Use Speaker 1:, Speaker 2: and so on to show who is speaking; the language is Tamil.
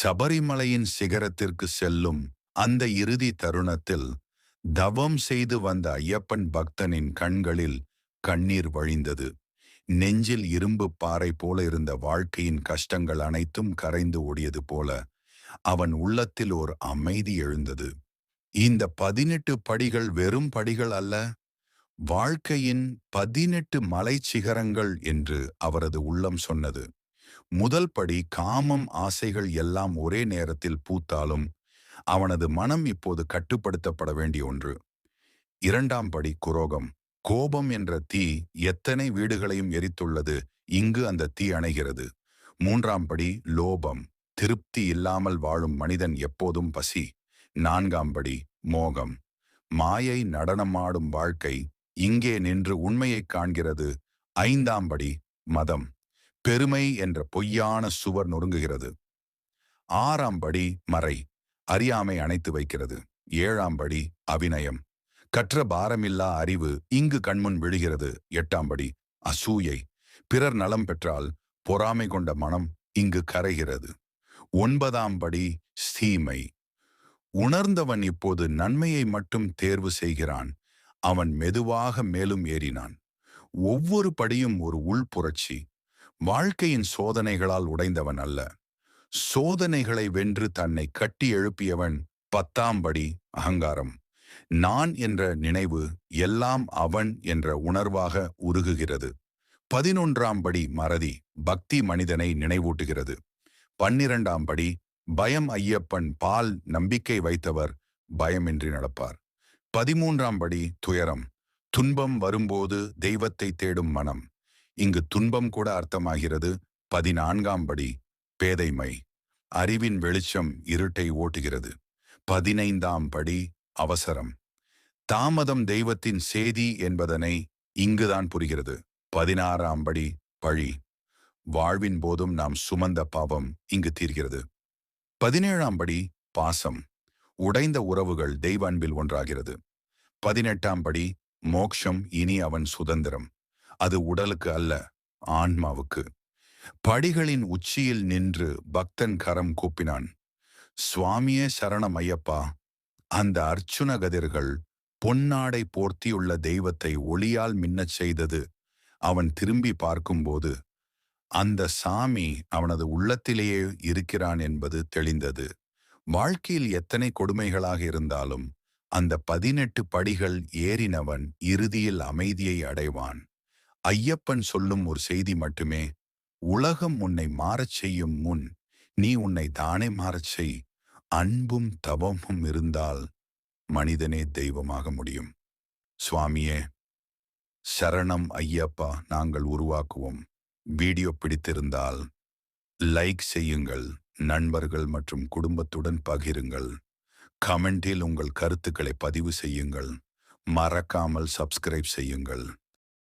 Speaker 1: சபரிமலையின் சிகரத்திற்கு செல்லும் அந்த இறுதி தருணத்தில் தவம் செய்து வந்த ஐயப்பன் பக்தனின் கண்களில் கண்ணீர் வழிந்தது. நெஞ்சில் இரும்பு பாறை போல இருந்த வாழ்க்கையின் கஷ்டங்கள் அனைத்தும் கரைந்து ஓடியது போல அவன் உள்ளத்தில் ஓர் அமைதி எழுந்தது. இந்த பதினெட்டு படிகள் வெறும் படிகள் அல்ல வாழ்க்கையின் பதினெட்டு மலை சிகரங்கள் என்று அவரது உள்ளம் சொன்னது. முதல் படி காமம் ஆசைகள் எல்லாம் ஒரே நேரத்தில் பூத்தாலும் அவனது மனம் இப்போது கட்டுப்படுத்தப்பட வேண்டிய ஒன்று. இரண்டாம் படி குரோகம். கோபம் என்ற தீ எத்தனை வீடுகளையும் எரித்துள்ளது இங்கு அந்த தீ அணைகிறது. மூன்றாம் படி லோபம். திருப்தி இல்லாமல் வாழும் மனிதன் எப்போதும் பசி. நான்காம் படி மோகம். மாயை நடனமாடும் வாழ்க்கை இங்கே நின்று உண்மையைக் காண்கிறது. ஐந்தாம் படி மதம். பெருமை என்ற பொய்யான சுவர் நொறுங்குகிறது. ஆறாம் படி மறை அறியாமை அணைத்து வைக்கிறது. ஏழாம் படி அபிநயம். கற்ற பாரமில்லா அறிவு இங்கு கண்முன் விழுகிறது. எட்டாம் படி அசூயை. பிறர் நலம் பெற்றால் பொறாமை கொண்ட மனம் இங்கு கரைகிறது. ஒன்பதாம் படி சீமை. உணர்ந்தவன் இப்போது நன்மையை மட்டும் தேர்வு செய்கிறான். அவன் மெதுவாக மேலும் ஏறினான். ஒவ்வொரு படியும் ஒரு உள்புரட்சி வாழ்க்கையின் சோதனைகளால் உடைந்தவன் அல்ல. சோதனைகளை வென்று தன்னை கட்டி எழுப்பியவன் பத்தாம் படி அகங்காரம். நான் என்ற நினைவு எல்லாம் அவன் என்ற உணர்வாக உருகுகிறது. பதினொன்றாம் படி மறதி பக்தி மனிதனை நினைவூட்டுகிறது. பன்னிரண்டாம் படி பயம் ஐயப்பன் பால் நம்பிக்கை வைத்தவர் பயமின்றி நடப்பார். பதிமூன்றாம் படி துயரம். துன்பம் வரும்போது தெய்வத்தை தேடும் மனம். இங்கு துன்பம் கூட அர்த்தமாகிறது. பதினான்காம் படி பேதைமை. அறிவின் வெளிச்சம் இருட்டை ஓட்டுகிறது. பதினைந்தாம் படி அவசரம். தாமதம் தெய்வத்தின் செய்தி என்பதனை இங்குதான் புரிகிறது. பதினாறாம் படி பழி. வாழ்வின் போதும் நாம் சுமந்த பாவம் இங்கு தீர்கிறது. பதினேழாம் படி பாசம். உடைந்த உறவுகள் தெய்வ அன்பில் ஒன்றாகிறது. பதினெட்டாம் படி மோக்ஷம் இனி அவன் சுதந்திரம். அது உடலுக்கு அல்ல ஆன்மாவுக்கு. படிகளின் உச்சியில் நின்று பக்தன் கரம் கூப்பினான் சுவாமியே சரணம் ஐயப்பா. அந்த அர்ச்சுன கதிர்கள் பொன்னாடை போர்த்தியுள்ள தெய்வத்தை ஒளியால் மின்னச் செய்தது அவன் திரும்பி பார்க்கும்போது அந்த சாமி அவனது உள்ளத்திலேயே இருக்கிறான் என்பது தெளிந்தது. வாழ்க்கையில் எத்தனை கொடுமைகளாக இருந்தாலும் அந்த பதினெட்டு படிகள் ஏறினவன் இறுதியில் அமைதியை அடைவான். ஐயப்பன் சொல்லும் ஒரு செய்தி மட்டுமே உலகம் உன்னை மாறச் செய்யும் முன் நீ உன்னை தானே மாறச் செய். அன்பும் தவமும் இருந்தால் மனிதனே தெய்வமாக முடியும். சுவாமியே சரணம் ஐயப்பா நாங்கள் உருவாக்குவோம். வீடியோ பிடித்திருந்தால் லைக் செய்யுங்கள் நண்பர்கள் மற்றும் குடும்பத்துடன் பகிருங்கள். கமெண்டில் உங்கள் கருத்துக்களை பதிவு செய்யுங்கள். மறக்காமல் சப்ஸ்கிரைப் செய்யுங்கள்.